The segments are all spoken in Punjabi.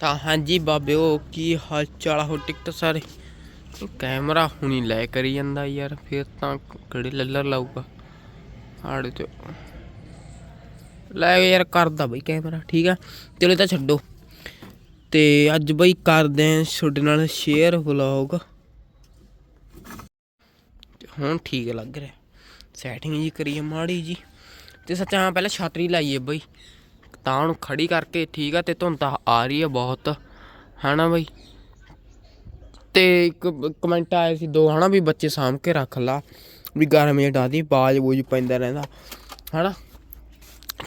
ਤਾਂ ਹਾਂਜੀ ਬਾਬਿਓ ਕੀ ਹਾਲ ਚਾਲ ਹੋ ਟਿਕਟ ਸਾਰੇ? ਕੈਮਰਾ ਹੁਣੀ ਲੈ ਕਰੀ ਜਾਂਦਾ ਯਾਰ, ਫਿਰ ਤਾਂ ਕਿਹੜੇ ਲੱਲਰ ਲਾਊਗਾ? ਆੜ ਚ ਲੈ ਯਾਰ ਕਰਦਾ ਬਈ ਕੈਮਰਾ ਠੀਕ ਆ? ਚਲੋ ਤਾਂ ਛੱਡੋ। ਤੇ ਅੱਜ ਬਈ ਕਰਦੇ ਆਂ ਤੁਹਾਡੇ ਨਾਲ ਸ਼ੇਅਰ ਵਲੌਗ ਹੁਣ ਠੀਕ ਲੱਗ ਰਿਹਾ। ਸੈਟਿੰਗ ਜੀ ਕਰੀਏ ਮਾੜੀ ਜੀ। ਤੇ ਸੱਚਾ, ਹਾਂ, ਪਹਿਲਾਂ ਛਾਤਰੀ ਲਾਈਏ ਬਈ। ਤਾਂ ਉਹਨੂੰ ਖੜੀ ਕਰਕੇ ਠੀਕ ਆ ਤੇ ਧੁੰਦ ਤਾਂ ਆ ਰਹੀ ਹੈ ਬਹੁਤ। ਹਨਾ ਬਈ? ਤੇ ਇੱਕ ਕਮੈਂਟ ਆਇਆ ਸੀ ਦੋ, ਹਨਾ ਵੀ ਬੱਚੇ ਸਾਂਭ ਕੇ ਰੱਖ ਲਾ, ਵੀ ਗਰਮੀ ਜਿਹਾ ਡਾਦੀ ਬਾਜ ਬੂਜ ਪੈਂਦਾ ਰਹਿੰਦਾ, ਹਨਾ?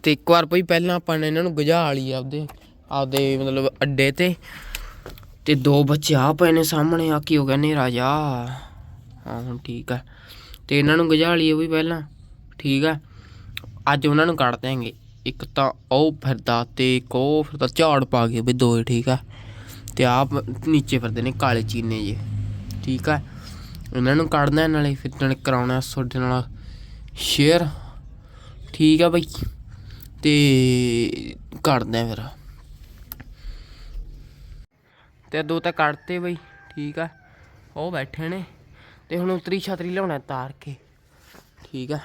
ਤੇ ਇੱਕ ਵਾਰ ਬਈ ਪਹਿਲਾਂ ਆਪਾਂ ਨੇ ਇਹਨਾਂ ਨੂੰ ਗਜਾ ਲਈ ਆਪਦੇ ਆਪਦੇ ਮਤਲਬ ਅੱਡੇ ਤੇ। ਤੇ ਦੋ ਬੱਚੇ ਆ ਪਏ ਨੇ ਸਾਹਮਣੇ, ਆ ਕੀ ਹੋ ਗਿਆ ਨੇਰਾ ਜਾ। ਹਾਂ, ਹੁਣ ਠੀਕ ਆ। ਤੇ ਇਹਨਾਂ ਨੂੰ ਗਜਾ ਲਈਏ ਵੀ ਪਹਿਲਾਂ, ਠੀਕ ਆ? ਅੱਜ ਉਹਨਾਂ ਨੂੰ ਕੱਢ ਦਿਆਂਗੇ। ਇੱਕ ਤਾਂ ਉਹ ਫਿਰਦਾ ਤੇ ਇੱਕ ਉਹ ਫਿਰਦਾ, ਝਾੜ ਪਾ ਕੇ ਬਈ ਦੋਏ, ਠੀਕ ਆ? ਤੇ ਆਪ ਨੀਚੇ ਫਿਰਦੇ ਨੇ ਕਾਲੇ ਚੀਨੇ ਜੇ ਠੀਕ ਆ? ਇਹਨਾਂ ਨੂੰ ਕੱਢਣਾ ਨਾਲੇ, ਫਿਰ ਨਾਲੇ ਕਰਾਉਣਾ ਤੁਹਾਡੇ ਨਾਲ ਸ਼ੇਅਰ ਠੀਕ ਆ ਬਈ? ਤੇ ਕੱਢਦੇ ਫਿਰ। ਤੇ ਦੋ ਤਾਂ ਕੱਢਤੇ ਬਈ, ਠੀਕ ਆ? ਉਹ ਬੈਠੇ ਨੇ, ਤੇ ਹੁਣ ਉਤਰੀ ਛਤਰੀ ਲਿਆਉਣਾ ਤਾਰ ਕੇ, ਠੀਕ ਆ?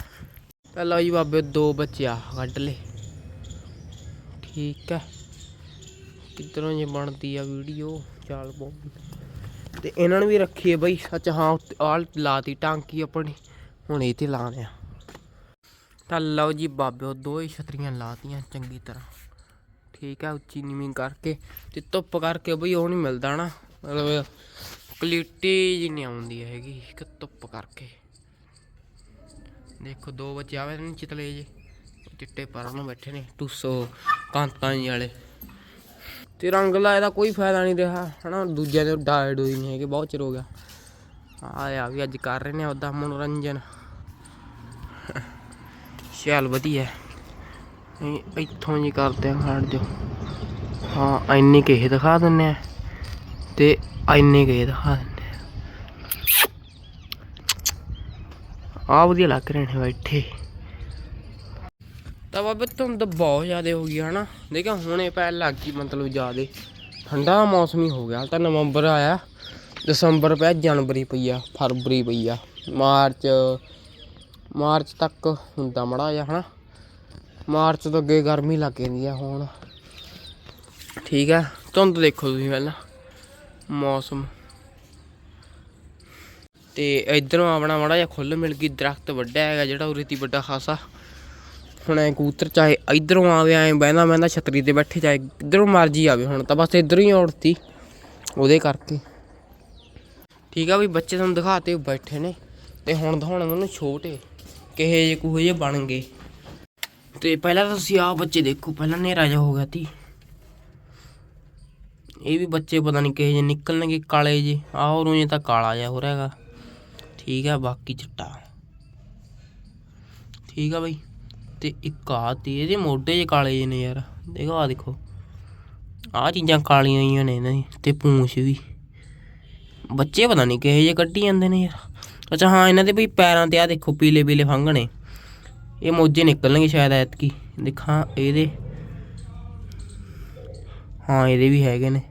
ਪਹਿਲਾਂ ਜੀ ਬਾਬੇ, ਦੋ ਬੱਚੇ ਆ ਕੱਢ ਲੇ ਠੀਕ ਹੈ। ਕਿੱਧਰੋਂ ਜੇ ਬਣਦੀ ਆ ਵੀਡੀਓ, ਚਾਲ ਪੋ ਤੇ ਇਹਨਾਂ ਨੂੰ ਵੀ ਰੱਖੀਏ ਬਈ, ਸੱਚ ਹਾਂ ਆਲ ਲਾਤੀ ਟਾਂਕੀ ਆਪਣੀ, ਹੁਣ ਇਹ ਤੇ ਲਾਣੇ ਆ। ਤਾਂ ਲਓ ਜੀ ਬਾਬਿਓ ਦੋ ਹੀ ਛਤਰੀਆਂ ਲਾਤੀਆਂ ਚੰਗੀ ਤਰ੍ਹਾਂ। ਠੀਕ ਹੈ, ਉੱਚੀ ਨੀਵੀਂ ਕਰਕੇ। ਤੇ ਧੁੱਪ ਕਰਕੇ ਬਈ ਉਹ ਨਹੀਂ ਮਿਲਦਾ ਨਾ, ਮਤਲਬ ਕਲਿੱਟੀ ਜੀ ਨਹੀਂ ਆਉਂਦੀ ਹੈਗੀ, ਇੱਕ ਧੁੱਪ ਕਰਕੇ। ਦੇਖੋ, ਦੋ ਬੱਚੇ ਆਵੇ ਨੇ ਚਿਤਲੇ ਜੇ। ਚਿੱਟੇ ਪਰਾਂ ਬੈਠੇ ਨੇ, ਟੂਸੋ ਕਾਂਤਾਂ ਜੀ ਵਾਲੇ। ਤੇ ਰੰਗ ਲਾਏ ਦਾ ਕੋਈ ਫਾਇਦਾ ਨਹੀਂ ਰਿਹਾ, ਹਨਾ? ਦੂਜਿਆਂ ਦੇ ਡਾਇਡ ਹੋਈ ਨਹੀਂ ਹੈਗੇ, ਬਹੁਤ ਚਿਰ ਹੋ ਗਿਆ। ਆ ਆ ਵੀ ਅੱਜ ਕਰ ਰਹੇ ਨੇ ਉਹਦਾ ਮਨੋਰੰਜਨ। ਚੱਲ ਵਧੀਆ ਇੱਥੋਂ ਜੀ ਕਰਦੇ ਆ ਖਾਣ ਜੋ ਹਾਂ, ਇੰਨੇ ਕਿਹ ਦਿਖਾ ਦਿੰਨੇ ਆ ਤੇ ਇੰਨੇ ਕਿਹ ਦਿਖਾ ਦਿੰਨੇ ਆ ਆ ਵਧੀਆ ਲੱਗ ਰਹੇ ਨੇ ਬੈਠੇ। ਤਾਂ ਬਾਬੇ ਧੁੰਦ ਬਹੁਤ ਜ਼ਿਆਦਾ ਹੋ ਗਈ, ਹਨਾ। ਦੇਖਿਆ ਹੁਣੇ ਪੈ ਲੱਗ ਗਈ ਮਤਲਬ ਜ਼ਿਆਦਾ। ਠੰਡਾ ਮੌਸਮ ਹੀ ਹੋ ਗਿਆ, ਤਾਂ ਨਵੰਬਰ ਆਇਆ, ਦਸੰਬਰ ਪਿਆ, ਜਨਵਰੀ ਪਈ ਆ, ਫਰਵਰੀ ਪਈ ਆ। ਮਾਰਚ ਮਾਰਚ ਤੱਕ ਹੁੰਦਾ ਮੜਾ ਜਿਹਾ, ਹਨਾ। ਮਾਰਚ ਤੋਂ ਅੱਗੇ ਗਰਮੀ ਲੱਗ ਜਾਂਦੀ ਆ ਹੁਣ। ਠੀਕ ਆ, ਧੁੰਦ ਦੇਖੋ ਤੁਸੀਂ ਪਹਿਲਾਂ, ਮੌਸਮ। ਤੇ ਇਧਰੋਂ ਆਪਣਾ ਮੜਾ ਜਿਹਾ ਖੁੱਲ ਮਿਲ ਗਈ, ਦਰਖਤ ਵੱਡਾ ਹੈਗਾ, ਜਿਹੜਾ ਉਰੇ ਤੀ ਵੱਡਾ ਖਾਸਾ। ਹੁਣ ਐ ਕਬੂਤਰ, ਚਾਹੇ ਇਧਰੋਂ ਆਵੇ, ਐ ਬਹਿੰਦਾ ਬਹਿੰਦਾ ਛਤਰੀ ਤੇ ਬੈਠੇ, ਚਾਹੇ ਇਧਰੋਂ ਮਰਜ਼ੀ ਆਵੇ। ਹੁਣ ਤਾਂ ਬਸ ਇਧਰੋਂ ਹੀ ਔੜਤੀ ਉਹਦੇ ਕਰਕੇ। ਠੀਕ ਆ ਵੀ ਬੱਚੇ ਤੁਹਾਨੂੰ ਦਿਖਾਤੇ ਬੈਠੇ ਨੇ। ਤੇ ਹੁਣ ਦਿਖਾਉਣਾ ਮੈਨੂੰ ਛੋਟੇ, ਕਿਹੇ ਜੇ ਕੂਹੇ ਜੇ ਬਣ ਗਏ। ਤੇ ਪਹਿਲਾਂ ਤਾਂ ਤੁਸੀਂ ਆ ਬੱਚੇ ਦੇਖੋ, ਪਹਿਲਾਂ ਹਨੇਰਾ ਜਿਹਾ ਹੋ ਗਿਆ ਤੀ। ਇਹ ਵੀ ਬੱਚੇ ਪਤਾ ਨਹੀਂ ਕਿਹੇ ਜੇ ਨਿਕਲਣਗੇ, ਕਾਲੇ ਜੇ ਆਹ ਉਰੋਂ ਜੇ ਤਾਂ ਕਾਲਾ ਜਿਹਾ ਹੋ ਰਿਹਾ ਹੈਗਾ। ਠੀਕ ਆ, ਬਾਕੀ ਚਿੱਟਾ। ਠੀਕ ਆ ਬਈ। ਤੇ ਇੱਕ ਆ ਇਹਦੇ ਮੋਢੇ ਜੇ ਕਾਲੇ ਜੇ ਨੇ ਯਾਰ। ਦੇਖੋ ਆ ਦੇਖੋ। ਆ ਚੀਜ਼ਾਂ ਕਾਲੀਆਂ ਹੀ ਨੇ ਇਹਨਾਂ ਦੀ ਤੇ ਪੂੰਛ ਵੀ। ਬੱਚੇ ਪਤਾ ਨਹੀਂ ਕਿਹੇ ਜੇ ਕੱਢੀ ਜਾਂਦੇ ਨੇ ਯਾਰ। ਅੱਛਾ ਹਾਂ, ਇਹਨਾਂ ਦੇ ਬਈ ਪੈਰਾਂ ਤੇ ਆ ਦੇਖੋ ਪੀਲੇ ਪੀਲੇ ਫੰਗਣੇ ਇਹ ਮੋਜੇ ਨਿਕਲਣਗੇ ਸ਼ਾਇਦ ਐਤਕੀ। ਦੇਖਾਂ ਇਹਦੇ। ਹਾਂ, ਇਹਦੇ ਵੀ ਹੈਗੇ ਨੇ।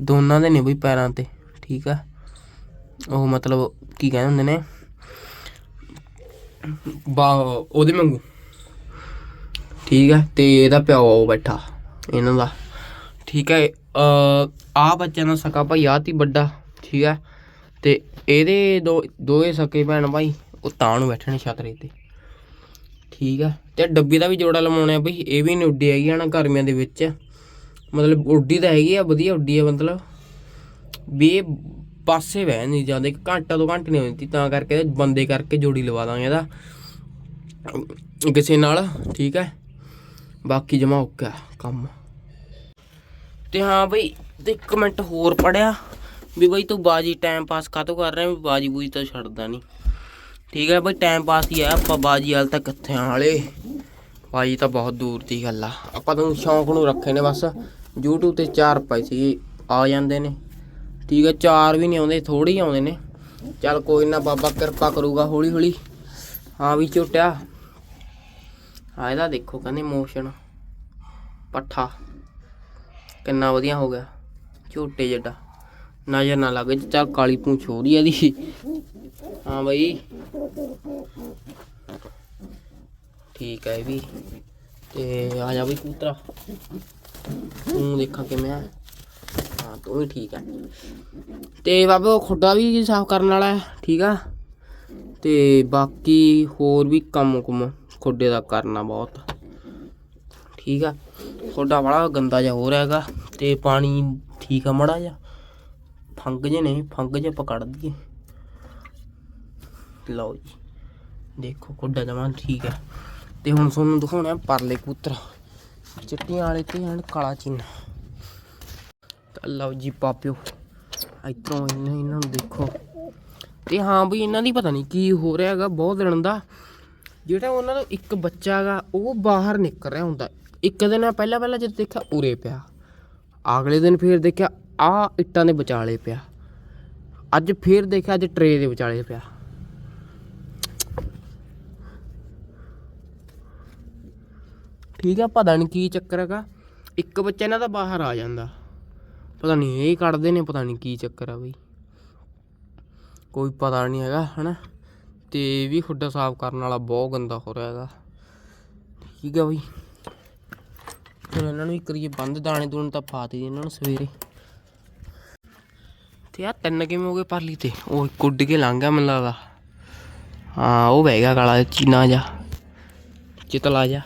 ਦੋਨਾਂ ਦੇ ਨੇ ਬਈ ਪੈਰਾਂ ਤੇ। ਠੀਕ ਆ। ਉਹ ਮਤਲਬ ਕੀ ਕਹਿੰਦੇ ਹੁੰਦੇ ਨੇ? ਬਾ, ਉਹਦੇ ਵਾਂਗੂ। ਠੀਕ ਹੈ, ਤੇ ਇਹਦਾ ਪਿਓ ਉਹ ਬੈਠਾ, ਇਹਨਾਂ ਦਾ। ਠੀਕ ਹੈ ਅ ਆ ਬੱਚਿਆਂ ਦਾ ਸਕਾ ਭਾਈ ਆ ਤੀ ਵੱਡਾ, ਠੀਕ ਹੈ। ਤੇ ਇਹਦੇ ਦੋ, ਦੋਏ ਸਕੇ ਭੈਣ ਭਾਈ, ਉਹ ਤਾਂ ਨੂੰ ਬੈਠੇ ਨੇ ਛਤਰੇ ਤੇ ਠੀਕ ਹੈ, ਤੇ ਡੱਬੀ ਦਾ ਵੀ ਜੋੜਾ ਲਵਾਉਣਾ ਬਈ ਇਹ ਵੀ ਨਹੀਂ ਉੱਡੀ ਹੈਗੀ ਨਾ ਗਰਮੀਆਂ ਦੇ ਵਿੱਚ। ਮਤਲਬ ਉੱਡੀ ਤਾਂ ਹੈਗੀ ਆ, ਵਧੀਆ ਉੱਡੀ ਆ, ਮਤਲਬ। ਵੀ ਇਹ ਪਾਸੇ ਬਹਿ ਨਹੀਂ ਜਾਂਦੇ ਘੰਟਾ ਤੋਂ ਘੰਟੇ ਨਹੀਂ ਹੁੰਦੀ ਤਾਂ ਕਰਕੇ ਬੰਦੇ ਕਰਕੇ ਜੋੜੀ ਲਵਾ ਦਾਂਗੇ ਇਹਦਾ। ਕਿਸੇ ਨਾਲ, ਠੀਕ ਹੈ। ਬਾਕੀ ਜਮਾ ਓਕੇ ਕੰਮ। ਤੇ ਹਾਂ ਬਈ, ਤੇ ਇੱਕ ਮਿੰਟ ਹੋਰ ਪੜਿਆ ਵੀ ਬਈ ਤੂੰ ਬਾਜੀ ਟਾਈਮ ਪਾਸ ਕਾਤੋਂ ਕਰ ਰਿਹਾ ਵੀ ਬਾਜੀ ਬੂਜੀ ਤਾਂ ਛੱਡਦਾ ਨਹੀਂ ਠੀਕ ਹੈ ਬਈ ਟਾਈਮ ਪਾਸ ਹੀ ਆ ਆਪਾਂ ਬਾਜੀ ਹਾਲ ਤਾਂ ਕਿੱਥੇ ਆਂ ਵਾਲੇ। ਬਾਜੀ ਤਾਂ ਬਹੁਤ ਦੂਰ ਦੀ ਗੱਲ ਆ। ਆਪਾਂ ਤਾਂ ਸ਼ੌਂਕ ਨੂੰ ਰੱਖੇ ਨੇ ਬਸ। YouTube ਤੇ ਚਾਰ ਪੈਸੇ ਆ ਜਾਂਦੇ ਨੇ। ਠੀਕ ਹੈ, ਚਾਰ ਵੀ ਨਹੀਂ ਆਉਂਦੇ ਥੋੜੇ ਹੀ ਆਉਂਦੇ ਨੇ। ਚੱਲ ਕੋਈ ਨਾ ਬਾਬਾ ਕਿਰਪਾ ਕਰੂਗਾ ਹੌਲੀ ਹੌਲੀ ਹਾਂ ਵੀ ਝੋਟਿਆ। ਆ ਇਹਦਾ ਦੇਖੋ ਕਹਿੰਦੇ ਮੋਸ਼ਨ। ਪੱਠਾ। ਕਿੰਨਾ ਵਧੀਆ ਹੋ ਗਿਆ। ਝੋਟੇ ਜੱਡਾ। ਨਜ਼ਰ ਨਾ ਲੱਗੇ ਚੱਲ ਕਾਲੀ ਪੂੰਛ ਹੋ ਰਹੀ ਆ ਹਾਂ ਬਈ। ਠੀਕ ਹੈ ਵੀ। ਤੇ ਆ ਜਾ ਬਈ ਕੂਤਰਾ। ਤੂੰ ਦੇਖਾਂ ਕਿਵੇਂ ਆ। ਹਾਂ, ਤੂੰ ਵੀ ਠੀਕ ਹੈ ਤੇ ਬਾਬੇ ਉਹ ਖੁੱਡਾ ਵੀ ਸਾਫ਼ ਕਰਨ ਵਾਲਾ ਹੈ। ਠੀਕ ਆ। ਤੇ ਬਾਕੀ ਹੋਰ ਵੀ ਕੰਮ ਕੁਮ। ਖੁੱਡੇ ਦਾ ਕਰਨਾ ਬਹੁਤ। ਠੀਕ ਆ। ਖੁੱਡਾ ਬੜਾ ਗੰਦਾ ਜਿਹਾ ਹੋ ਰਿਹਾ ਹੈਗਾ ਤੇ ਪਾਣੀ ਠੀਕ ਆ ਮੜਾ ਜਾ ਫੰਗ ਜੇ ਨਹੀਂ ਫੰਗ ਜੇ ਪਕੜ ਦਈਏ। ਲਓ ਜੀ। ਦੇਖੋ ਖੁੱਡਾ ਜਮਾਂ ਠੀਕ ਹੈ ਤੇ ਹੁਣ ਤੁਹਾਨੂੰ ਦਿਖਾਉਣਾ ਪਰਲੇ ਕੂਤਰ ਚਿੱਟੀਆਂ ਵਾਲੇ ਤੇ ਹਨ, ਕਾਲਾ ਚੀਨਾ। ਤਾਂ ਲਓ ਜੀ ਪਾਪਿਓ ਇਤਰੋਂ ਇਹਨਾਂ ਇਹਨਾਂ ਨੂੰ ਦੇਖੋ। ਤੇ ਹਾਂ ਬਈ, ਇਹਨਾਂ ਦੀ ਪਤਾ ਨਹੀਂ ਕੀ ਹੋ ਰਿਹਾ ਹੈਗਾ, ਬਹੁਤ ਦਿਨ ਦਾ ਜਿਹੜਾ ਉਹਨਾਂ ਦਾ ਇੱਕ ਬੱਚਾ ਹੈਗਾ ਉਹ ਬਾਹਰ ਨਿਕਲ ਰਿਹਾ ਹੁੰਦਾ। ਇੱਕ ਦਿਨ ਪਹਿਲਾਂ ਪਹਿਲਾਂ ਜਦ ਦੇਖਿਆ ਉਰੇ ਪਿਆ। ਅਗਲੇ ਦਿਨ ਫੇਰ ਦੇਖਿਆ ਆ ਇੱਟਾਂ ਦੇ ਵਿਚਾਲੇ ਪਿਆ। ਅੱਜ ਫੇਰ ਦੇਖਿਆ ਅੱਜ ਟਰੇ ਦੇ ਵਿਚਾਲੇ ਪਿਆ। ਠੀਕ ਆ, ਪਤਾ ਨਹੀਂ ਕੀ ਚੱਕਰ ਹੈਗਾ। ਇੱਕ ਬੱਚਾ ਇਹਨਾਂ ਦਾ ਬਾਹਰ ਆ ਜਾਂਦਾ। ਪਤਾ ਨਹੀਂ ਇਹ ਕੱਢਦੇ ਨੇ, ਪਤਾ ਨਹੀਂ ਕੀ ਚੱਕਰ ਆ ਬਈ। ਕੋਈ ਪਤਾ ਨਹੀਂ ਹੈਗਾ, ਹਨਾ? ਤੇ ਇਹ ਵੀ ਖੁੱਡਾ ਸਾਫ਼ ਕਰਨ ਵਾਲਾ ਬਹੁਤ ਗੰਦਾ ਹੋ ਰਿਹਾ ਹੈਗਾ। ਠੀਕ ਹੈ ਬਈ। ਹੁਣ ਇਹਨਾਂ ਨੂੰ ਵੀ ਕਰੀਏ ਬੰਦ ਦਾਣੇ ਦੂਣ ਤਾਂ ਪਾਤੀ ਇਹਨਾਂ ਨੂੰ ਸਵੇਰੇ। ਤੇ ਆ ਤਿੰਨ ਕਿਵੇਂ ਹੋ ਗਏ ਪਰਲੀ ਤੇ? ਉਹ ਕੁੱਡ ਕੇ ਲੰਘ ਗਿਆ ਮੈਨੂੰ ਲੱਗਦਾ। ਹਾਂ, ਉਹ ਬਹਿ ਗਿਆ ਕਾਲਾ ਚੀਨਾ ਜਾ ਚਿਤਲਾ ਜਾ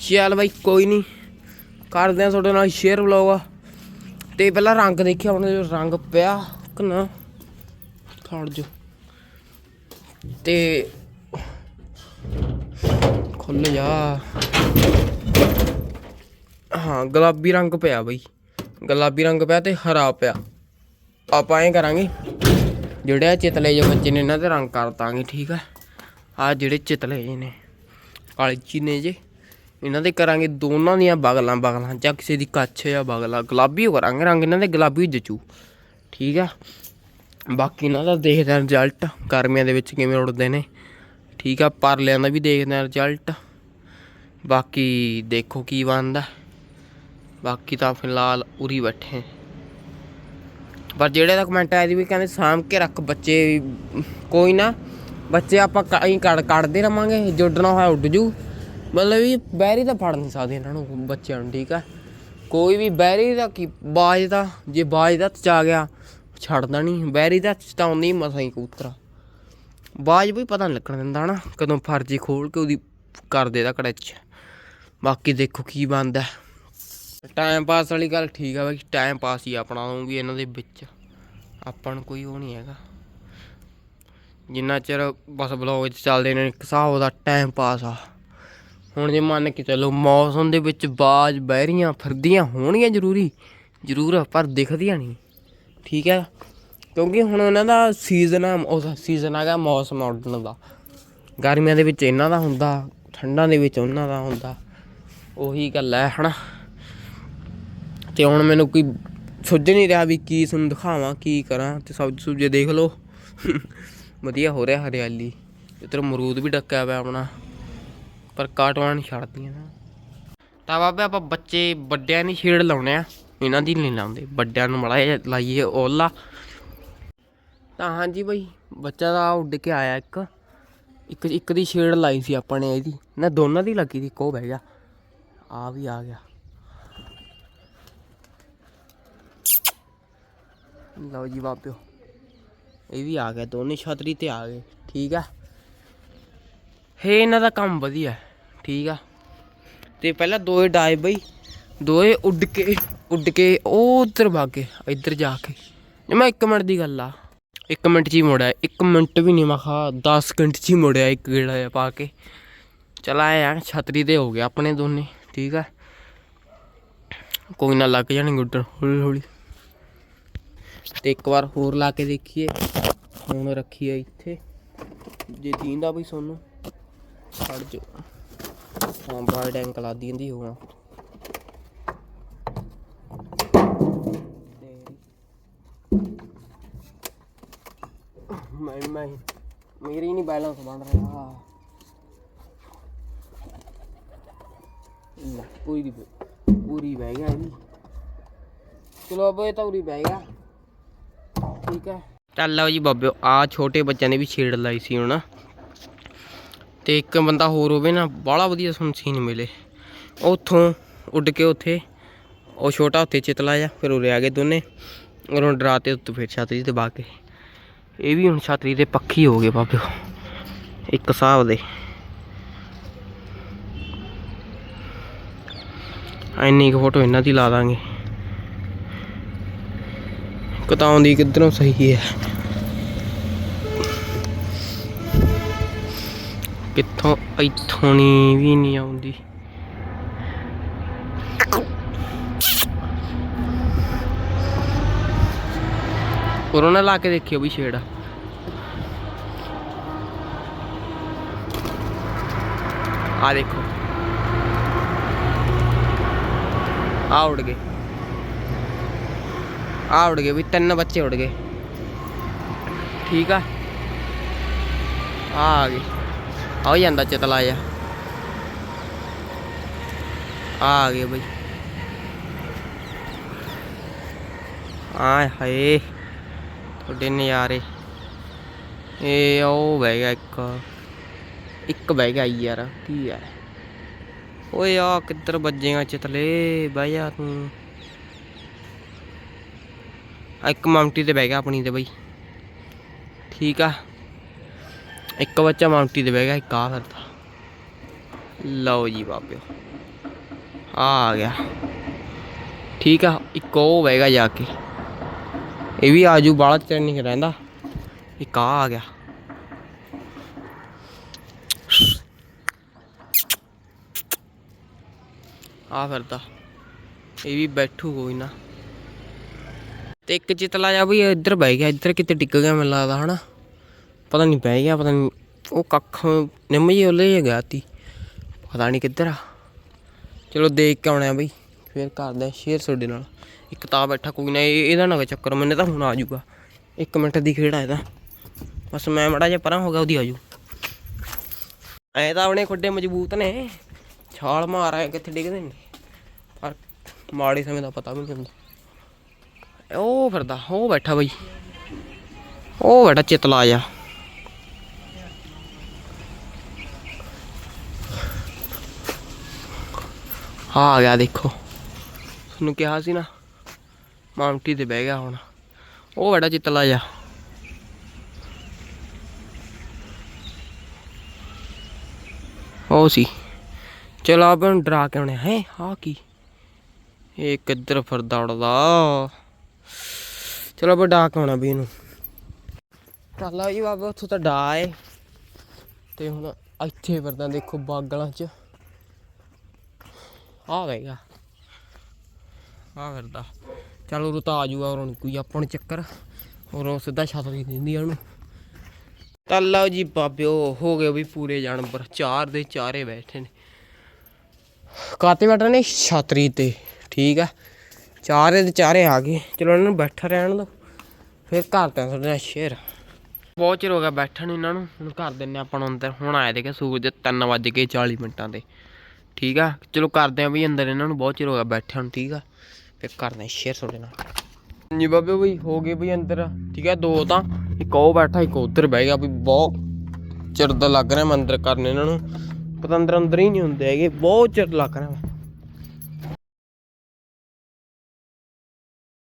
ਚੱਲ ਬਾਈ, ਕੋਈ ਨਹੀਂ ਕਰਦੇ ਆ ਤੁਹਾਡੇ ਨਾਲ ਸ਼ੇਅਰ ਵਲੌਗ ਤੇ ਪਹਿਲਾਂ ਰੰਗ ਦੇਖਿਆ ਉਹਨਾਂ ਦੇ ਰੰਗ ਪਿਆ, ਕਿ ਨਾ? ਖੜ ਜੋ ਤੇ ਖੁੱਲ ਜਾ। ਹਾਂ, ਗੁਲਾਬੀ ਰੰਗ ਪਿਆ ਬਈ। ਗੁਲਾਬੀ ਰੰਗ ਪਿਆ ਤੇ ਹਰਾ ਪਿਆ। ਆਪਾਂ ਐਂ ਕਰਾਂਗੇ, ਜਿਹੜੇ ਆਹ ਚਿਤਲੇ ਜਿਹੇ ਬੱਚੇ ਨੇ ਇਹਨਾਂ ਤੇ ਰੰਗ ਕਰ ਦਾਂਗੇ, ਠੀਕ ਆ? ਆ ਜਿਹੜੇ ਚਿਤਲੇ ਜਿਹੇ ਨੇ, ਕਾਲੇ ਨੇ ਜੇ ਇਹਨਾਂ ਦੇ ਕਰਾਂਗੇ ਦੋਨਾਂ ਦੀਆਂ ਬਗਲਾਂ ਬਗਲਾਂ, ਜਾਂ ਕਿਸੇ ਦੀ ਕੱਛ ਜਾਂ ਬਗਲਾ। ਗੁਲਾਬੀ ਓ ਕਰਾਂਗੇ, ਰੰਗ ਇਹਨਾਂ ਦੇ ਗੁਲਾਬੀ ਜਚੂ, ਠੀਕ ਆ? ਬਾਕੀ ਇਹਨਾਂ ਦਾ ਦੇਖਦੇ ਹਾਂ ਰਿਜ਼ਲਟ ਗਰਮੀਆਂ ਦੇ ਵਿੱਚ ਕਿਵੇਂ ਉੜਦੇ ਨੇ। ਠੀਕ ਆ, ਪਰਲਿਆਂ ਦਾ ਵੀ ਦੇਖਦੇ ਹਾਂ ਰਿਜ਼ਲਟ ਬਾਕੀ ਦੇਖੋ ਕੀ ਬਣਦਾ। ਬਾਕੀ ਤਾਂ ਫਿਲਹਾਲ ਉਰੀ ਬੈਠੇ ਪਰ ਜਿਹੜੇ ਦਾ ਕਮੈਂਟ ਆਇਆ ਸੀ ਵੀ ਕਹਿੰਦੇ ਸਾਂਭ ਕੇ ਰੱਖ ਬੱਚੇ, ਕੋਈ ਨਾ, ਬੱਚੇ ਆਪਾਂ ਕਈ ਕੱਢ, ਕੱਢਦੇ ਰਵਾਂਗੇ ਜੁੜਨਾ ਹੋਇਆ ਉੱਡ ਜੂ। ਮਤਲਬ ਵੀ ਬੈਰੀ ਤਾਂ ਫੜ ਨਹੀਂ ਸਕਦੇ ਇਹਨਾਂ ਨੂੰ ਬੱਚਿਆਂ ਨੂੰ, ਠੀਕ ਆ। ਕੋਈ ਵੀ ਬੈਰੀ ਦਾ ਕੀ, ਬਾਜ ਦਾ ਜੇ ਬਾਜ ਦਾ ਚ ਆ ਗਿਆ ਛੱਡਦਾ ਨਹੀਂ ਬੈਰੀ ਦਾ ਚ ਤਾਂ ਆਉਂਦੀ ਮਸਾਂ ਹੀ ਕਬੂਤਰਾ। ਬਾਜ ਵੀ ਪਤਾ ਨਹੀਂ ਲੱਗਣ ਦਿੰਦਾ ਹਨਾ ਕਦੋਂ ਫਰਜੀ ਖੋਲ ਕੇ ਉਹਦੀ ਕਰ ਦੇਦਾ ਕੜਚ ਬਾਕੀ ਦੇਖੋ ਕੀ ਬਣਦਾ। ਟਾਈਮ ਪਾਸ ਵਾਲੀ ਗੱਲ ਠੀਕ ਆ ਬਾਕੀ ਟਾਈਮ ਪਾਸ ਹੀ ਆਪਣਾ, ਉਹ ਵੀ ਇਹਨਾਂ ਦੇ ਵਿੱਚ। ਆਪਾਂ ਨੂੰ ਕੋਈ ਉਹ ਨਹੀਂ ਹੈਗਾ। ਜਿੰਨਾ ਚਿਰ ਬਸ ਬਲੌਗ ਚ ਚੱਲਦੇ ਨੇ, ਇੱਕ ਹਿਸਾਬ ਦਾ ਟਾਈਮ ਪਾਸ ਆ। ਹੁਣ ਜੇ ਮੰਨ ਕੇ ਚੱਲੋ ਮੌਸਮ ਦੇ ਵਿੱਚ ਬਾਜ ਬਹਿਰੀਆਂ ਫਿਰਦੀਆਂ ਹੋਣਗੀਆਂ ਜ਼ਰੂਰੀ, ਜ਼ਰੂਰ, ਪਰ ਦਿਖਦੀਆਂ ਨਹੀਂ ਠੀਕ ਹੈ। ਕਿਉਂਕਿ ਹੁਣ ਉਹਨਾਂ ਦਾ ਸੀਜ਼ਨ ਆ ਉਸ ਸੀਜ਼ਨ ਹੈਗਾ ਮੌਸਮ ਉੱਡਣ ਦਾ। ਗਰਮੀਆਂ ਦੇ ਵਿੱਚ ਇਹਨਾਂ ਦਾ ਹੁੰਦਾ, ਠੰਡਾਂ ਦੇ ਵਿੱਚ ਉਹਨਾਂ ਦਾ ਹੁੰਦਾ। ਉਹੀ ਗੱਲ ਹੈ, ਹਨਾ। ਤੇ ਹੁਣ ਮੈਨੂੰ ਕੋਈ ਸੁੱਝ ਨਹੀਂ ਰਿਹਾ ਵੀ ਕੀ ਤੁਹਾਨੂੰ ਦਿਖਾਵਾਂ, ਕੀ ਕਰਾਂ। ਤੇ ਸਬਜ਼ੀ ਸੁਬਜ਼ੀ ਦੇਖ ਲਓ। ਵਧੀਆ ਹੋ ਰਿਹਾ ਹਰਿਆਲੀ। ਇੱਧਰ ਮਰੂਦ ਵੀ ਡੱਕਿਆ ਪਿਆ ਆਪਣਾ। ਪਰ ਕਾਟਵਾਂ ਨਹੀਂ ਛੱਡਦੀਆਂ। ਨਾ ਤਾਂ ਬਾਬੇ ਆਪਾਂ ਬੱਚੇ ਵੱਡਿਆਂ ਨਹੀਂ ਛੇੜ ਲਾਉਣੇ ਆ। ਇਹਨਾਂ ਦੀ ਨਹੀਂ ਲਾਉਂਦੇ, ਵੱਡਿਆਂ ਨੂੰ ਮੜਾ ਲਾਈਏ ਓਲਾ। ਤਾਂ ਹਾਂਜੀ ਬਈ, ਬੱਚਾ ਤਾਂ ਉੱਡ ਕੇ ਆਇਆ ਇੱਕ। ਇੱਕ ਇੱਕ ਦੀ ਛੇੜ ਲਾਈ ਸੀ ਆਪਾਂ ਨੇ ਇਹਦੀ। ਨਾ ਦੋਨਾਂ ਦੀ ਲੱਗੀ ਸੀ ਕੋ ਬਹਿ ਗਿਆ। ਆ ਵੀ ਆ ਗਿਆ। ਲਓ ਜੀ ਬਾਬਿਓ, ਇਹ ਵੀ ਆ ਗਿਆ, ਦੋਨੇ ਛਤਰੀ ਤੇ ਆ ਗਏ, ਠੀਕ ਆ? ਹੇ, ਇਹਨਾਂ ਦਾ ਕੰਮ ਵਧੀਆ, ਠੀਕ ਆ? ਤੇ ਪਹਿਲਾਂ ਦੋਏ ਡਾਏ ਬਈ, ਦੋਏ ਉੱਡ ਕੇ ਉੱਡ ਕੇ ਉਹ ਉਧਰ ਗਏ, ਇੱਧਰ ਜਾ ਕੇ। ਜੇ ਮੈਂ 1 ਮਿੰਟ ਦੀ ਗੱਲ ਆ। 1 ਮਿੰਟ ਚ ਹੀ ਮੁੜਿਆ 1 ਮਿੰਟ ਵੀ ਨਹੀਂ ਮਖਾ 10 ਮਿੰਟ ਚ ਹੀ ਮੁੜਿਆ ਇੱਕ ਗੇੜਾ ਜਿਹਾ ਪਾ ਕੇ। ਚਲਾ ਆਇਆ ਛਤਰੀ ਤੇ ਹੋ ਗਿਆ ਆਪਣੇ ਦੋਨੇ, ਠੀਕ ਆ। ਕੋਈ ਨਾ ਲੱਗ ਜਾਣੀ ਉੱਡਣ ਹੌਲੀ ਹੌਲੀ। ਤੇ ਇੱਕ ਵਾਰ ਹੋਰ ਲਾ ਕੇ ਦੇਖੀਏ, ਹੁਣ ਰੱਖੀ ਹੈ ਇੱਥੇ। ਜੇ ਦੀਂਦਾ ਵੀ ਸੋਨੂੰ ਛੱਡ ਜੋ ਹਾਂ ਬਾਹਰ ਡੈਂਕ ਲਾ ਦਿੰਦੀ ਹੋਣਾ। ਮੈਂ ਮੈਂ ਮੇਰੀ ਨਹੀਂ ਬੈਲੈਂਸ ਬਣ ਰਿਹਾ। ਲੈ ਕੋਈ ਦੀ ਪੂਰੀ ਬਹਿ ਗਿਆ ਇਹ ਤਾਂ ਉਰੀ ਬਹਿ ਗਿਆ। ਠੀਕ ਹੈ। ਚੱਲ ਲਓ ਜੀ ਬਾਬਿਓ, ਆ ਛੋਟੇ ਬੱਚਿਆਂ ਨੇ ਵੀ ਛੇੜ ਲਾਈ ਸੀ ਹੁਣ। ਤੇ ਇੱਕ ਬੰਦਾ ਹੋਰ ਹੋਵੇ ਨਾ, ਬਾਹਲਾ ਵਧੀਆ ਸਾਨੂੰ ਸੀਨ ਮਿਲੇ। ਉੱਥੋਂ ਉੱਡ ਕੇ ਉੱਥੇ, ਉਹ ਛੋਟਾ ਉੱਥੇ ਚਿਤਲਾ ਜਾ ਫਿਰ ਉਰੇ ਆ ਗਏ ਦੋਨੇ। ਉਹਨੂੰ ਡਰਾਤੇ ਉੱਤੇ ਫਿਰ ਛਾਤਰੀ ਤੇ ਦਬਾ ਕੇ। ਇਹ ਵੀ ਹੁਣ ਛਾਤਰੀ ਦੇ ਪੱਖੀ ਹੋ ਗਏ ਬਾਬਿਓ ਇੱਕ ਹਿਸਾਬ ਦੇ। ਇੰਨੀ ਕੁ ਫੋਟੋ ਇਹਨਾਂ ਦੀ ਲਾ ਦਾਂਗੇ। ਕਤਾਉਂਦੀ ਕਿੱਧਰੋਂ ਸਹੀ ਹੈ? ਕਿੱਥੋਂ, ਇੱਥੋਂ ਨੀ, ਵੀ ਨਹੀਂ ਆਉਂਦੀ। ਕੋਰੋਨਾ ਲਾ ਕੇ ਦੇਖਿਓ ਵੀ ਛੇੜਾ। ਆ ਦੇਖੋ। ਆ ਉੜ ਗਏ। ਆ ਉੜ ਗਏ ਵੀ ਤਿੰਨ ਬੱਚੇ ਉੜ ਗਏ। ਠੀਕ ਆ? ਆ ਆ ਗਏ। ਆ ਜਾਂਦਾ ਚਤਲਾ ਜਾ ਆ ਗਏ ਬਈ। ਆਏ ਹਾਏ। ਤੁਹਾਡੇ ਨਜ਼ਾਰੇ। ਇਹ ਉਹ ਬਹਿ ਗਿਆ ਇੱਕ। ਇੱਕ ਬਹਿ ਗਿਆ ਯਾਰ, ਕੀ ਹੈ? ਓਏ ਆ ਕਿੱਧਰ ਵੱਜੇਗਾ ਚਤਲੇ? ਬਹਿ ਜਾ ਤੂੰ। ਇੱਕ ਮਾਉਂਟੀ ਤੇ ਬਹਿ ਗਿਆ ਆਪਣੀ ਤੇ ਬਈ। ਠੀਕ ਆ। ਇੱਕ ਬੱਚਾ ਮਾਉਂਟੀ ਤੇ ਬਹਿ ਗਿਆ, ਇੱਕ ਆ ਫਿਰਦਾ ਲਓ ਜੀ ਬਾਬਿਓ ਆ ਆ ਗਿਆ। ਠੀਕ ਆ, ਇੱਕ ਉਹ ਬਹਿ ਗਿਆ ਜਾ ਕੇ। ਇਹ ਵੀ ਆਜੂ ਬਾਲਾ ਚਿਰ ਨਹੀਂ ਰਹਿੰਦਾ। ਇੱਕ ਆ ਆ ਗਿਆ। ਆ ਫਿਰਦਾ। ਇਹ ਵੀ ਬੈਠੂ ਕੋਈ ਨਾ। ਤੇ ਇੱਕ ਚਿਤਲਾ ਜਾ ਵੀ ਇੱਧਰ ਬਹਿ ਗਿਆ, ਇੱਧਰ ਕਿਤੇ ਡਿੱਗ ਗਿਆ ਮੈਨੂੰ ਲੱਗਦਾ, ਹਨਾ। ਪਤਾ ਨਹੀਂ ਬਹਿ ਗਿਆ, ਪਤਾ ਨਹੀਂ, ਉਹ ਕੱਖ ਨਿੰਮ ਜੀ ਉਹਲੇ ਹੀ ਗਿਆ ਤੀ ਪਤਾ ਨਹੀਂ ਕਿੱਧਰ ਆ। ਚਲੋ ਦੇਖ ਕੇ ਆਉਣਾ ਬਈ, ਫੇਰ ਕਰਦੇ ਆ ਸ਼ੇਅਰ ਤੁਹਾਡੇ ਨਾਲ। ਇੱਕ ਤਾਂ ਬੈਠਾ ਕੋਈ ਨਾ, ਇਹ- ਇਹਦਾ ਨਾ ਕੋਈ ਚੱਕਰ, ਮੈਨੇ ਤਾਂ ਹੁਣ ਆ ਜਾਊਗਾ। ਇੱਕ ਮਿੰਟ ਦੀ ਖੇਡ ਖੇੜਾ ਇਹਦਾ। ਬਸ ਮੈਂ ਮੜਾ ਜਿਹਾ ਪਰਾਂ ਹੋ ਗਿਆ, ਉਹਦੀ ਆਜੂ ਐ ਤਾਂ ਆਪਣੇ ਖੁੱਡੇ ਮਜ਼ਬੂਤ ਨੇ। ਛਾਲ ਮਾਰ ਆਏ, ਕਿੱਥੇ ਡਿੱਗਦੇ ਨੇ ਪਰ ਮਾੜੇ ਸਮੇਂ ਦਾ ਪਤਾ ਵੀ ਨਹੀਂ ਹੁੰਦਾ। ਉਹ ਫਿਰਦਾ, ਉਹ ਬੈਠਾ ਬਈ। ਉਹ ਬੈਠਾ ਚਿਤਲਾ ਜਾ ਆ ਗਿਆ, ਦੇਖੋ। ਤੁਹਾਨੂੰ ਕਿਹਾ ਸੀ ਨਾ ਮਾਮਟੀ ਤੇ ਬਹਿ ਗਿਆ ਹੁਣ। ਉਹ ਬੈਠਾ ਚਿਤਲਾ ਜਾ ਉਹ ਸੀ। ਚਲੋ ਆਪਾਂ ਨੂੰ ਡਰਾ ਕੇ ਆਉਣੇ ਹੈ ਆ ਕੀ? ਇਹ ਕਿੱਧਰ ਫਿਰਦਾ ਉੜਦਾ? ਚਲੋ ਆਪਾਂ ਡਾਕ ਆਉਣਾ ਵੀ ਇਹਨੂੰ। ਚੱਲ ਆ ਜੀ ਬਾਬਾ, ਉੱਥੋਂ ਤਾਂ ਡਾ ਏ। ਤੇ ਹੁਣ ਇੱਥੇ ਫਿਰਦਾ, ਦੇਖੋ ਬਾਗਲਾਂ 'ਚ। ਆ ਗਏਗਾ ਆ। ਫਿਰਦਾ। ਚੱਲ ਉਹ ਤਾਂ ਆ ਜੂਗਾ ਔਰ ਹੁਣ ਕੋਈ ਆਪਾਂ ਨੂੰ ਚੱਕਰ। ਔਰ ਉਹ ਸਿੱਧਾ ਛੱਤ ਦੀ ਦਿੰਦੀ ਆ ਉਹਨੂੰ। ਤਾਂ ਲਓ ਜੀ ਬਾਬਿਓ ਹੋ ਗਏ ਵੀ ਪੂਰੇ ਜਾਨਵਰ, ਚਾਰ ਦੇ ਚਾਰੇ ਬੈਠੇ ਨੇ। ਕਾਤੇ ਬੈਠੇ ਨੇ? ਛਾਤਰੀ ਤੇ, ਠੀਕ ਆ। ਚਾਰੇ ਦੇ ਚਾਰੇ ਆ ਗਏ। ਚਲੋ ਇਹਨਾਂ ਨੂੰ ਬੈਠਾ ਰਹਿਣ ਦੋ ਫਿਰ ਘਰ ਤੇ ਤੁਹਾਡੇ ਨਾਲ ਸ਼ੇਰ। ਬਹੁਤ ਚਿਰ ਹੋ ਗਿਆ ਬੈਠਣ ਨੂੰ ਇਹਨਾਂ ਨੂੰ। ਹੁਣ ਕਰ ਦਿੰਨੇ ਆਪਾਂ ਨੂੰ ਅੰਦਰ। ਹੁਣ ਆਏ ਦੇਖੇ ਸੂਰਜ 3 ਵੱਜ ਕੇ 40 ਮਿੰਟਾਂ ਤੇ ਠੀਕ ਆ? ਚਲੋ ਕਰਦੇ ਆ ਵੀ ਅੰਦਰ ਇਹਨਾਂ ਨੂੰ। ਬਹੁਤ ਚਿਰ ਹੋ ਗਿਆ ਬੈਠਣ ਠੀਕ ਆ। ਫਿਰ ਕਰਦੇ ਆ ਸ਼ੇਰ ਤੁਹਾਡੇ ਨਾਲ ਜੀ ਬਾਬੇ ਬਈ, ਹੋ ਗਏ ਬਈ ਅੰਦਰ। ਠੀਕ ਹੈ, ਦੋ ਤਾਂ, ਇੱਕ ਉਹ ਬੈਠਾ, ਇੱਕ ਉਧਰ ਬਹਿ ਗਿਆ ਵੀ ਬਹੁਤ ਚਿਰ ਦਾ ਲੱਗ ਰਿਹਾ ਮੈਂ ਅੰਦਰ ਕਰਨ ਇਹਨਾਂ ਨੂੰ। ਪਤਾ ਅੰਦਰ ਅੰਦਰ ਹੀ ਨਹੀਂ ਹੁੰਦੇ ਹੈਗੇ, ਬਹੁਤ ਚਿਰ ਲੱਗ ਰਿਹਾ।